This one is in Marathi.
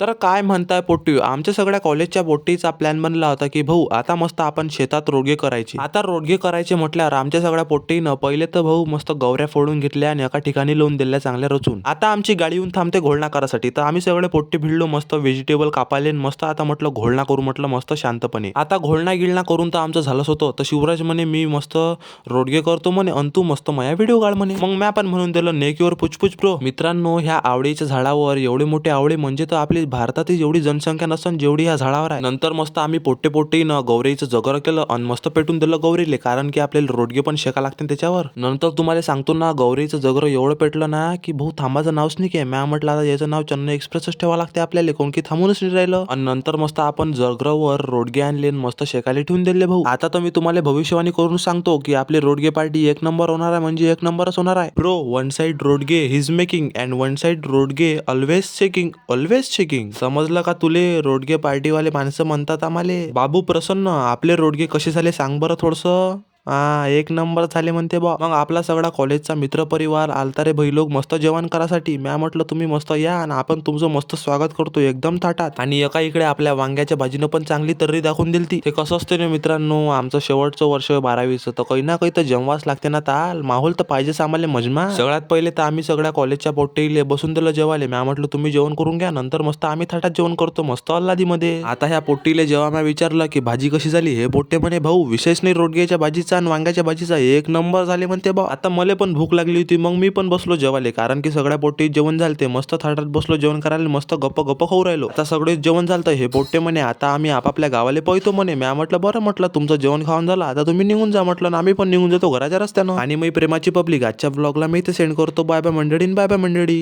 तर काय म्हणताय पोट्टी? आमच्या सगळ्या कॉलेजच्या पोट्टीचा प्लॅन बनला होता की भाऊ आता मस्त आपण शेतात रोडगे करायची. आता रोडगे करायचे म्हटल्यावर आमच्या सगळ्या पोट्टीनं पहिले तर भाऊ मस्त गवऱ्या फोडून घेतल्या आणि एका ठिकाणी लावून दिल्या चांगल्या रचून. आता आमची गाडी येऊन थांबते घोळणा करासाठी तर आम्ही सगळे पोट्टी भिडलो मस्त व्हेजिटेबल कापाले आणि मस्त आता म्हटलं घोळणा करू म्हटलं मस्त शांतपणे. आता घोळणा गिळणा करून तर आमचं झालंच होतं. तर शिवराज म्हणे मी मस्त रोडगे करतो म्हणे आणि तू मस्त माया व्हिडिओ काढ म्हणे. मग मी पण म्हणून दिलं नेकीवर पुचपुच प्रो मित्रांनो ह्या आवळीच्या झाडावर एवढे मोठे आवळे म्हणजे तर आपली भारतातील जेवढी जनसंख्या नसन जेवढी ह्या झाडावर आहे. नंतर मस्त आम्ही पोट्टे पोट्टे न गौरीचं जगर केलं आणि मस्त पेटून दिलं गौरीले कारण की आपल्याला रोडगे पण शेका लागते त्याच्यावर. नंतर तुम्हाला सांगतो ना गौरीचं जगर एवढं पेटलं ना की भाऊ थांबाचं नावच नाही की मॅ म्हटलं आता याचं नाव चेन्नई एक्सप्रेसच ठेवा लागते आपल्याला कोण की थांबूनच नाही राहिलं. आणि नंतर मस्त आपण जगरावर रोडगे आणले मस्त शेकायला ठेवून दिले भाऊ. आता तर मी तुम्हाला भविष्यवाणी करून सांगतो की आपली रोडगे पार्टी एक नंबर होणार आहे म्हणजे एक नंबरच होणार आहे. Pro one side Rodge his making and one side Rodge always checking always checking समजलं का तुले रोडगे पार्टीवाले माणसं म्हणतात आम्हाला? बाबू प्रसन्न आपले रोडगे कसे झाले सांग बरं थोडस. हा एक नंबर झाले म्हणते बा. मग आपला सगळा कॉलेजचा मित्र परिवार आलता रे भाई लोक मस्त जेवण करासाठी. म्या म्हटलं तुम्ही मस्त या आणि आपण तुमचं मस्त स्वागत करतो एकदम थाटात. आणि एका इकडे आपल्या वांग्याच्या भाजीनं पण चांगली तर्री दाखवून दिली ती ते कसं असते ना मित्रांनो आमचं शेवटचं वर्ष बारावीचं. तर काही ना काही तर जेव्हाच लागते ना ताल. माहोल तर पाहिजेच आम्हाला मजमा सगळ्यात पहिले तर आम्ही सगळ्या कॉलेजच्या पोट्टीले बसून दिलं जेवायला. म्या म्हटलं तुम्ही जेवण करून घ्या. नंतर मस्त आम्ही थाटात जेवण करतो. मस्त अल्लादीमध्ये. आता ह्या पोट्टीले जेव्हा म्या विचारलं की भाजी कशी झाली? हे पोट्टे म्हणे भाऊ विशेष नाही रोडग्याच्या भाजीचा. आणि वांग्याच्या भाजीचा एक नंबर झाले म्हणते बा आता मला पण भूक लागली होती मग मी पण बसलो जेवायला. कारण की सगळ्या पोटी जेवण झालते. मस्त थाटात बसलो जेवण करायला मस्त गप्प गप्प खाऊ राहिलो. आता सगळे जेवण झालं हे पोट्टे म्हणे आता आम्ही आपापल्या गावाला पळतो म्हणे. म्या म्हटलं बरं म्हटलं तुमचं जेवण खाऊन झालं आता तुम्ही निघून जा म्हटलं. आम्ही पण निघून जातो घराच्या रस्त्यानं. आणि मी प्रेमाची पब्लिक आजच्या ब्लॉगला मी इथे सेंड करतो. बाय बाय मंडळी बाय बाय मंडळी.